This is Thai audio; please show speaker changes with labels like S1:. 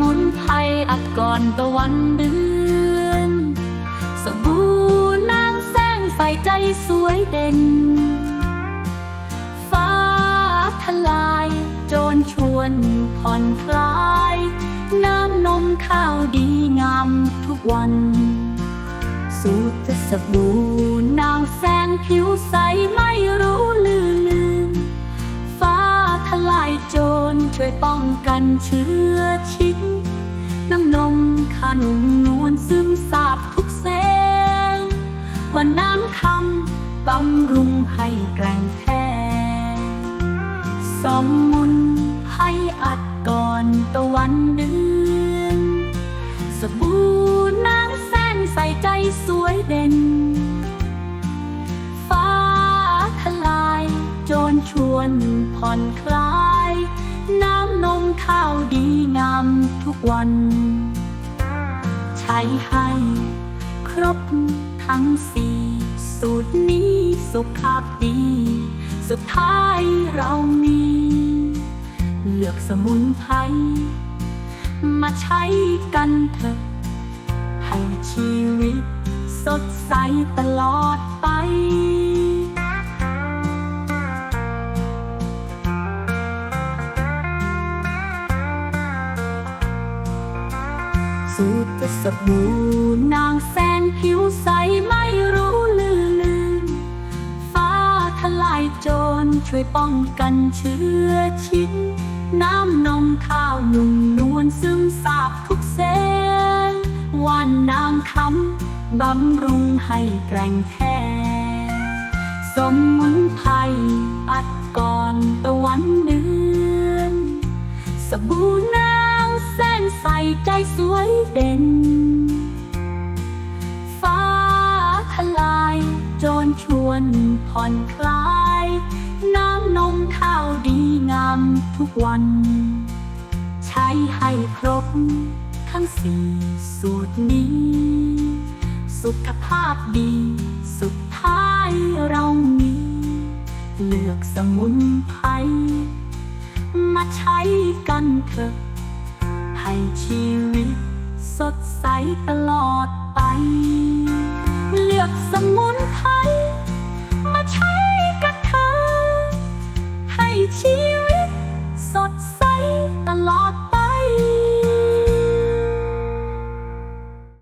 S1: มุนไพรอัดก่อนตะวันเดือน สบู่นางแสงไฟใจสวยเด่น ฟ้าทลายโจรชวนผ่อนคลาย น้ำนมข้าวดีงามทุกวัน สูตรสบู่นางแสงผิวใสไม่รู้ลืม ช่วยป้องกันเชื้อชิดน้ำนมขนมนวลซึมซาบทุกเซลล์ว่าน้ำคำบำรุงให้แกร่งแท้สมมุนให้อัดก่อนตะวันเดือนสบู่นางแสนใส่ใจสวยเด่น ฟ้าทลาย โจรชวนผ่อนคลาย นมข้าวดีงามทุกวัน ใช้ให้ครบทั้งสี่สูตรนี้สุขภาพดี สุดท้ายเรามี เลือกสมุนไพรมาใช้กันเถอะ ให้ชีวิตสดใสตลอดไป สูตรสบู่นางแสนผิวใสไม่รู้ลืมลืมฟ้าทลายโจรช่วยป้องกันเชื้อชิดน้ำนมข้าวนุ่มนวลซึมซาบทุกเซลว่านนางคำบำรุงให้แกร่งแท้สมมุนไพรอัดก่อนตะวันเดือน สบู่นา แสนใสใจสวยเด่น ฟ้าทลายโจรชวนผ่อนคลาย น้ำนมข้าวดีงามทุกวัน ใช้ให้ครบ ทั้งสี่สูตรนี้ สุขภาพดี สุดท้ายเรามี เลือกสมุนไพรมาใช้กันเถอะ ให้ชีวิต สดใสตลอด